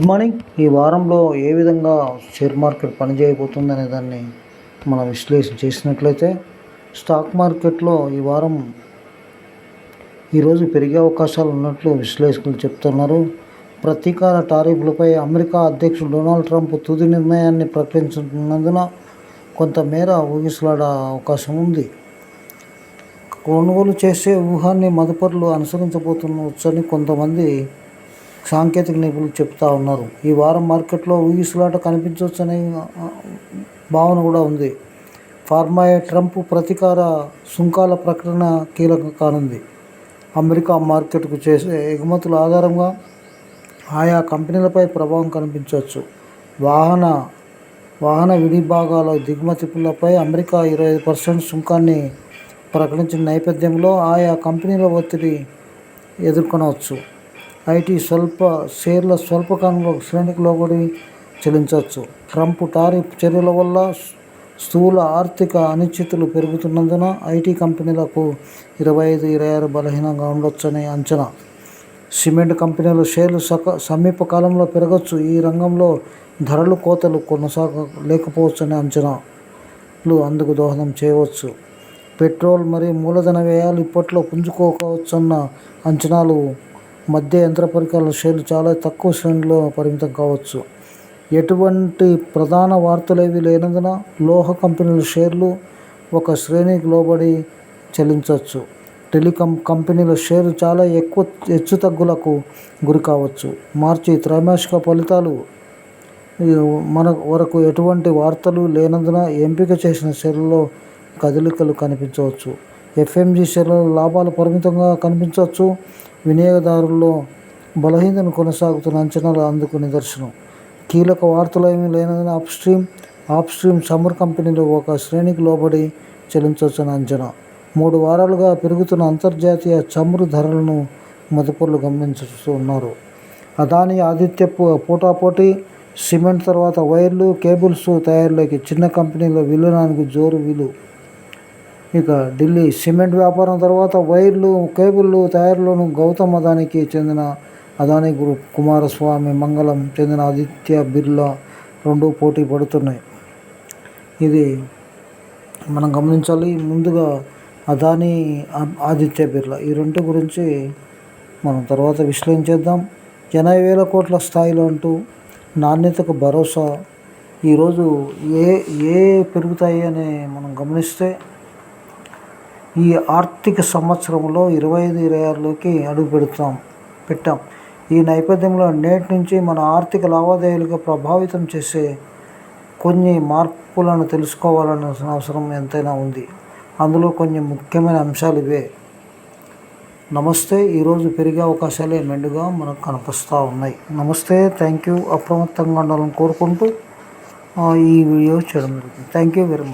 Good morning ఈ వారంలో ఏ విధంగా షేర్ మార్కెట్ పనిచేయబోతుంది అనే దాన్ని మనం విశ్లేషణ చేసినట్లయితే స్టాక్ మార్కెట్లో ఈ వారం ఈరోజు పెరిగే అవకాశాలు ఉన్నట్లు విశ్లేషకులు చెప్తున్నారు. ప్రతీకార టారిఫ్లపై అమెరికా అధ్యక్షుడు డొనాల్డ్ ట్రంప్ తుది నిర్ణయాన్ని ప్రకటించినందున కొంతమేర ఊగిసలాడే అవకాశం ఉంది. కొనుగోలు చేసే వ్యూహాన్ని మదుపరులు అనుసరించబోతున్నవచ్చని కొంతమంది సాంకేతిక నిపుణులు చెప్తా ఉన్నారు. ఈ వారం మార్కెట్లో ఊగిసలాట కనిపించవచ్చనే భావన కూడా ఉంది. ఫార్మా ట్రంప్ ప్రతీకార సుంకాల ప్రకటన కీలకం కానుంది. అమెరికా మార్కెట్కు చేసే ఎగుమతుల ఆధారంగా ఆయా కంపెనీలపై ప్రభావం కనిపించవచ్చు. వాహన వాహన విడిభాగాల దిగుమతులపై అమెరికా ఇరవై ఐదు పర్సెంట్ సుంకాన్ని ప్రకటించిన నేపథ్యంలో ఆయా కంపెనీల ఒత్తిడి ఎదుర్కొనవచ్చు. ఐటీ స్వల్ప షేర్ల స్వల్పకాలంలో శ్రేణికి లోబడి చెల్లించవచ్చు. ట్రంప్ టారిఫ్ చర్యల వల్ల స్థూల ఆర్థిక అనిశ్చితులు పెరుగుతున్నందున ఐటీ కంపెనీలకు ఇరవై ఐదు ఇరవై ఆరు బలహీనంగా ఉండొచ్చని అంచనా. సిమెంట్ కంపెనీల షేర్లు సక సమీప కాలంలో పెరగచ్చు. ఈ రంగంలో ధరలు కోతలు కొనసాగ లేకపోవచ్చని అంచనాలు అందుకు దోహదం చేయవచ్చు. పెట్రోల్ మరియు మూలధన వ్యయాలు ఇప్పట్లో పుంజుకోవచ్చన్న అంచనాలు మధ్య యంత్ర పరికరాల షేర్లు చాలా తక్కువ శ్రేణిలో పరిమితం కావచ్చు. ఎటువంటి ప్రధాన వార్తలేవి లేనందున లోహ కంపెనీల షేర్లు ఒక శ్రేణికి లోబడి చెల్లించవచ్చు. టెలికాం కంపెనీల షేరు చాలా ఎక్కువ హెచ్చు తగ్గులకు గురి కావచ్చు. మార్చి త్రైమాసిక ఫలితాలు మన వరకు ఎటువంటి వార్తలు లేనందున ఎంపిక చేసిన షేర్లలో కదలికలు కనిపించవచ్చు. ఎఫ్ఎంజి షేర్లలో లాభాలు పరిమితంగా కనిపించవచ్చు. వినియోగదారుల్లో బలహీనత కొనసాగుతున్న అంచనాలు అందుకు నిదర్శనం. కీలక వార్తలు ఏమీ లేనందున up stream up stream summer కంపెనీలు ఒక శ్రేణికి లోబడి చెల్లించవచ్చని అంచనా. మూడు వారాలుగా పెరుగుతున్న అంతర్జాతీయ చమురు ధరలను మదుపరులు గమనించుతూ ఉన్నారు అదాని ఆదిత్య పోటాపోటీ సిమెంట్ తర్వాత వైర్లు కేబుల్స్ తయారీలోకి చిన్న కంపెనీల విలీనానికి జోరు విలు. ఇక ఢిల్లీ సిమెంట్ వ్యాపారం తర్వాత వైర్లు కేబుల్లు తయారులోను గౌతమ్ అదానికి చెందిన అదాని గ్రూప్ కుమారస్వామి మంగళం చెందిన ఆదిత్య బిర్లా రెండు పోటీ పడుతున్నాయి. ఇది మనం గమనించాలి. ముందుగా అదాని ఆదిత్య బిర్లా ఈ రెండు గురించి మనం తర్వాత విశ్లేషించేద్దాం. ఎనభై వేల కోట్ల స్థాయిలో అంటూ నాణ్యతకు భరోసా. ఈరోజు ఏ ఏ పెరుగుతాయి అని మనం గమనిస్తే ఈ ఆర్థిక సంవత్సరంలో ఇరవై ఐదు ఇరవై ఆరులోకి అడుగు పెడతాం పెట్టాం. ఈ నేపథ్యంలో నేటి నుంచి మన ఆర్థిక లావాదేవీలుగా ప్రభావితం చేసే కొన్ని మార్పులను తెలుసుకోవాలన్న అవసరం ఎంతైనా ఉంది. అందులో కొన్ని ముఖ్యమైన అంశాలు ఇవే. నమస్తే. ఈరోజు పెరిగే అవకాశాలే మెండుగా మనకు కనిపిస్తూ ఉన్నాయి. నమస్తే. Thank you. అప్రమత్తంగా ఉండాలని కోరుకుంటూ ఈ వీడియో చేయడం జరుగుతుంది థ్యాంక్ యూ వెరీ మచ్